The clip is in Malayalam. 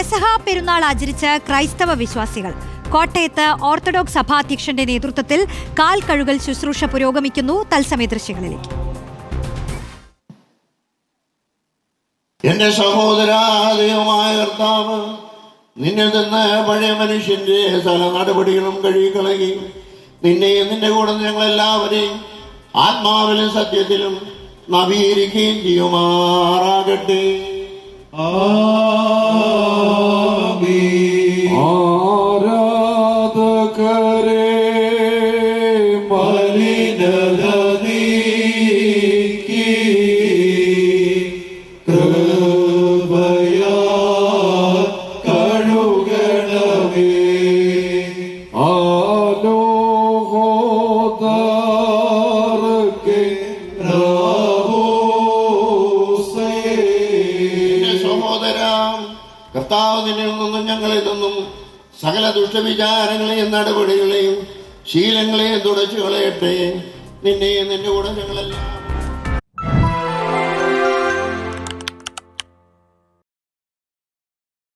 പെസഹ പെരുന്നാൾ ആചരിച്ച ക്രൈസ്തവ വിശ്വാസികൾ. കോട്ടയത്ത് ഓർത്തഡോക്സ് സഭാധ്യക്ഷന്റെ നേതൃത്വത്തിൽ കാൽ കഴുകൽ ശുശ്രൂഷ പുരോഗമിക്കുന്നു തത്സമയ ദൃശ്യങ്ങളിലേക്ക്. എന്റെ സഹോദരാദയമായ കർത്താവ് നിന്നിൽ നിന്ന് പഴയ മനുഷ്യന്റെ സകല നടപടികളും കഴുകിക്കളകി നിന്നെയും നിന്റെ കൂടെ ഞങ്ങളെല്ലാവരെയും ആത്മാവിലും സത്യത്തിലും നവീകരിക്കുകയും ചെയ്യുമാറാകട്ടെ. ആരാധകരെ നിന്നും നിന്നും സകല ദുഷ്ടവിചാരങ്ങളെയും നടപടികളെയും ശീലങ്ങളെയും തുടച്ചു കളയട്ടെ നിന്നെയും നിന്റെ കൂടെ ഞങ്ങളെല്ലാം